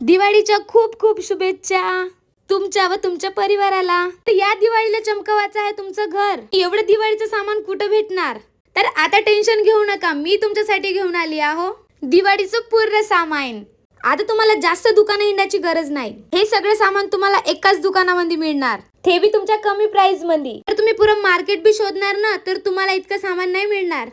दिवाळीच्या खूप खूप शुभेच्छा तुमच्या व तुमच्या परिवाराला. तर या दिवाळीला चमकवायचं आहे तुमचं घर. एवढं दिवाळीचं सामान कुठं भेटणार? तर आता टेन्शन घेऊ नका मी तुमच्यासाठी घेऊन आली आहो. दिवाळीचं पूर्ण सामान. आता तुम्हाला जास्त दुकानं हिंडायची गरज नाही. हे सगळं सामान तुम्हाला एकाच दुकानामध्ये मिळणार. ते बी तुमच्या कमी प्राइसमध्ये तर तुम्ही पुरं मार्केट बी शोधणार ना तर तुम्हाला इतकं सामान नाही मिळणार.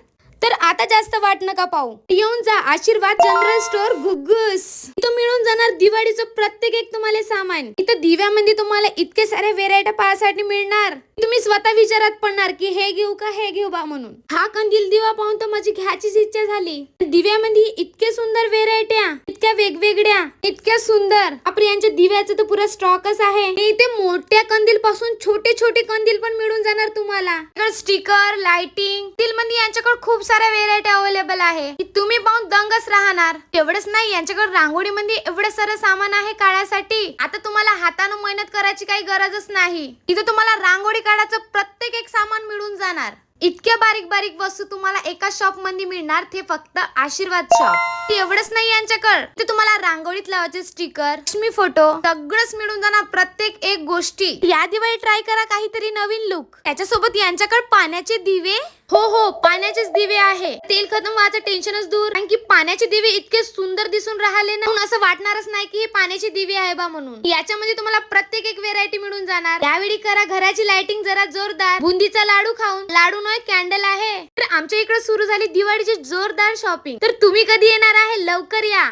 तर आता जास्त वाट नका पाहू. येऊन जा आशीर्वाद जनरल स्टोर गुग्गूस इथं मिळून जाणार दिवाळीचं प्रत्येक एक तुम्हाला सामान. इथं दिव्यामध्ये तुम्हाला इतके सारे व्हेरायटी पाहासाठी मिळणार. तुम्ही स्वतः विचारात पडणार की हे घेऊ का हे घेऊ बा म्हणून. हा कंदील दिवा पाहून तर माझी घ्यायचीच इच्छा झाली. दिव्यामध्ये इतके सुंदर व्हेरायट्या इतक्या वेगवेगळ्या इतक्या सुंदर. आपल्या यांच्या दिव्याचं तर पुरा स्टॉकच आहे. इथे मोठ्या कंदील पासून छोटे छोटे कंदील पण मिळून जाणार तुम्हाला. स्टिकर लाइटिंगमध्ये यांच्याकडे खूप साऱ्या व्हेरायटी अवेलेबल आहे. तुम्ही पाहून दंगच राहणार. एवढंच नाही यांच्याकडे रांगोळीमध्ये एवढं सारं सामान आहे काळासाठी आता तुम्हाला हातानं मेहनत करायची काही गरजच नाही. इथं तुम्हाला रांगोळी काढायचं प्रत्येक एक सामान मिळून जाणार. इतक्या बारीक बारीक वस्तू तुम्हाला एका शॉपमध्ये मिळणार ते फक्त आशीर्वाद शॉप एवढंच नाही यांच्याकडे. ते तुम्हाला रांगोळीत लावायचे स्टिकर लक्ष्मी फोटो सगळंच मिळून जाणार प्रत्येक एक गोष्टी. या दिवाळी ट्राय करा काहीतरी नवीन लुक त्याच्यासोबत यांच्याकडे पाण्याचे दिवे? हो हो पाण्याचेच दिवे आहे. तेल खतम व्हायचं टेन्शनच दूर. कारण की पाण्याचे दिवे इतके सुंदर दिसून राहिले ना. म्हणून असं वाटणारच नाही की हे पाण्याचे दिवे आहे बा म्हणून. याच्यामध्ये तुम्हाला प्रत्येक एक व्हेरायटी मिळून जाणार. यावेळी करा घराची लाइटिंग जरा जोरदार. बुंदीचा लाडू खाऊन. लाडू नव्हे कॅन्डल आहे. तर आमच्या इकडे सुरू झाली दिवाळीची जोरदार शॉपिंग तर तुम्ही कधी येणार आहे? लवकर या.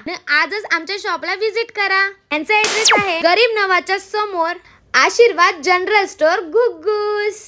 आजच आमच्या शॉपला व्हिजिट करा. यांचा ऍड्रेस आहे गरीब नवाच्या समोर आशीर्वाद जनरल स्टोर घुगुस